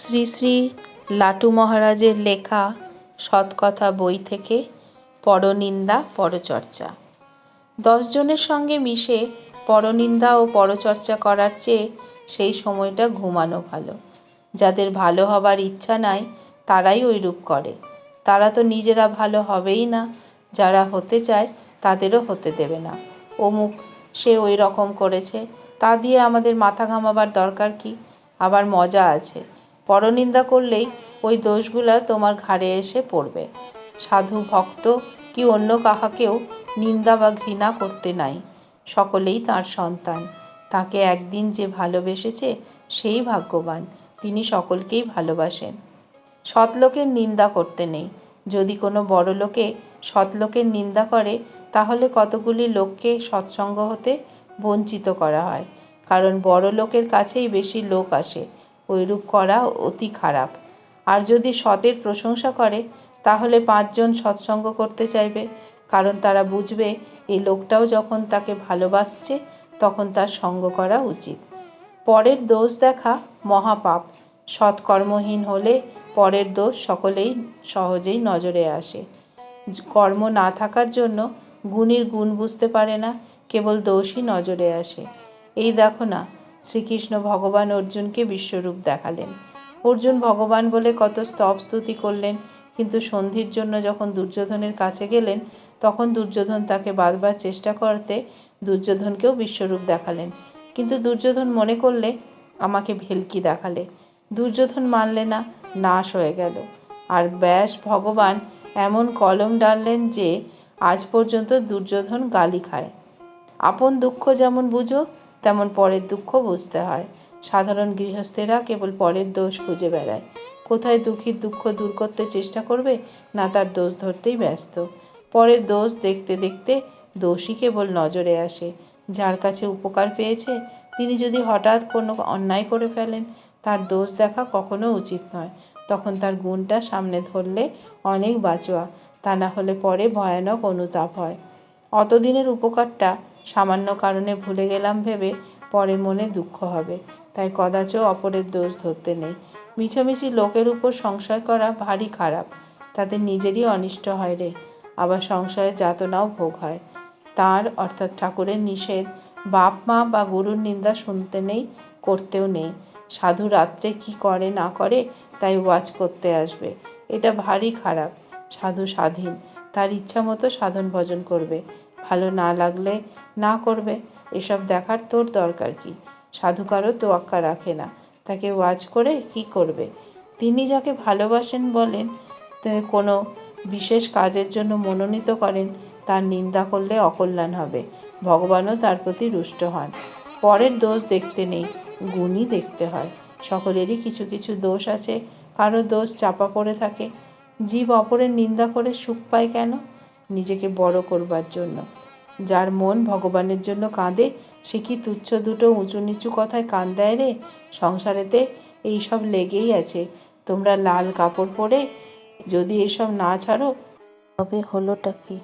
শ্রী শ্রী লাটু মহারাজের লেখা সৎকথা বই থেকে পরনিন্দা, পরচর্চা। দশজনের সঙ্গে মিশে পরনিন্দা ও পরচর্চা করার চেয়ে সেই সময়টা ঘুমানো ভালো। যাদের ভালো হবার ইচ্ছা নাই, তারাই ওইরূপ করে। তারা তো নিজেরা ভালো হবেই না, যারা হতে চায় তাদেরও হতে দেবে না। অমুক সে ওই রকম করেছে, তা দিয়ে আমাদের মাথা ঘামাবার দরকার কি? আবার মজা আছে। পরনিন্দা করলেই ওই দোষগুলা তোমার ঘাড়ে এসে পড়বে। সাধু ভক্ত কি অন্য কাহাকেও নিন্দা বা ঘৃণা করতে নাই। সকলেই তার সন্তান। তাকে একদিন যে ভালোবেসেছে, সেই ভাগ্যবান। তিনি সকলকেই ভালোবাসেন। সৎলোকের নিন্দা করতে নেই। যদি কোনো বড় লোকে সৎলোকের নিন্দা করে, তাহলে কতগুলি লোককে সৎসঙ্গ হতে বঞ্চিত করা হয়। কারণ বড় লোকের কাছেই বেশি লোক আসে। ওইরূপ করা অতি খারাপ। আর যদি সতের প্রশংসা করে, তাহলে পাঁচজন সৎসঙ্গ করতে চাইবে, কারণ তারা বুঝবে এই লোকটাও যখন তাকে ভালোবাসছে, তখন তার সঙ্গ করা উচিত। পরের দোষ দেখা মহাপাপ। সৎকর্মহীন হলে পরের দোষ সকলেই সহজেই নজরে আসে। কর্ম না থাকার জন্য গুণীর গুণ বুঝতে পারে না, কেবল দোষই নজরে আসে। এই দেখো না শ্রীকৃষ্ণ ভগবান অর্জুনকে বিশ্বরূপ দেখালেন। অর্জুন ভগবান বলে কত স্তব স্তুতি করলেন, কিন্তু সন্ধির জন্য যখন দুর্যোধনের কাছে গেলেন, তখন দুর্যোধন তাকে বাঁধবার চেষ্টা করতে দুর্যোধনকেও বিশ্বরূপ দেখালেন। কিন্তু দুর্যোধন মনে করলে, আমাকে ভেলকি দেখালে। দুর্যোধন মানলে না, নাশ হয়ে গেল। আর ব্যাস, ভগবান এমন কলম ডাললেন যে, আজ পর্যন্ত দুর্যোধন গালি খায়। আপন দুঃখ যেমন বুঝো তেমন পরের দুঃখ বুঝতে হয়। সাধারণ গৃহস্থেরা কেবল পরের দোষ খুঁজে বেড়ায়। কোথায় দুঃখীর দুঃখ দূর করতে চেষ্টা করবে? না তার দোষ ধরতেই ব্যস্ত। পরের দোষ দেখতে দেখতে দোষই কেবল নজরে আসে। যার কাছে উপকার পেয়েছে, তিনি যদি হঠাৎ কোনো অন্যায় করে ফেলেন, তার দোষ দেখা কখনো উচিত নয়। তখন তার গুণটা সামনে ধরলে অনেক বাঁচোয়া। তা না হলে পরে ভয়ানক অনুতাপ হয়। অতদিনের উপকারটা সামান্য কারণে ভুলে গেলাম ভেবে পরে মনে দুঃখ হবে। তাই কদাচ অপরের দোষ ধরতে নেই। মিছামিছি লোকের উপর সংশয় করা ভারী খারাপ। তাদের নিজেরই অনিষ্ট হয় রে। আবার সংশয়ের যাতনাও ভোগ হয়। তার অর্থাৎ ঠাকুরের নিষেধ বাপ, মা বা গুরুর নিন্দা শুনতে নেই, করতেও নেই। সাধু রাত্রে কি করে, না করে, তাই ওয়াচ করতে আসবে। এটা ভারী খারাপ। সাধু স্বাধীন। তার ইচ্ছা মতো সাধন ভজন করবে। ভালো না লাগলে না করবে। এসব দেখার তোর দরকার কি? সাধু কারও তোয়াক্কা রাখে না। তাকে ওয়াজ করে কি করবে? তিনি যাকে ভালোবাসেন বলেন তিনি কোনো বিশেষ কাজের জন্য মনোনীত করেন, তার নিন্দা করলে অকল্যাণ হবে। ভগবানও তার প্রতি রুষ্ট হন। পরের দোষ দেখতে নেই, গুণই দেখতে হয়। সকলেরই কিছু কিছু দোষ আছে, কারও দোষ চাপা পড়ে থাকে। জীব অপরের নিন্দা করে সুখ পায় কেন? নিজেকে বড় করবার জন্য। যার মন ভগবানের জন্য কাঁদে, সে কি তুচ্ছ দুটো উঁচু নিচু কথায় কান দেয় রে? সংসারেতে এইসব লেগেই আছে। তোমরা লাল কাপড় পরে যদি এসব না ছাড়ো, তবে হলোটা কি?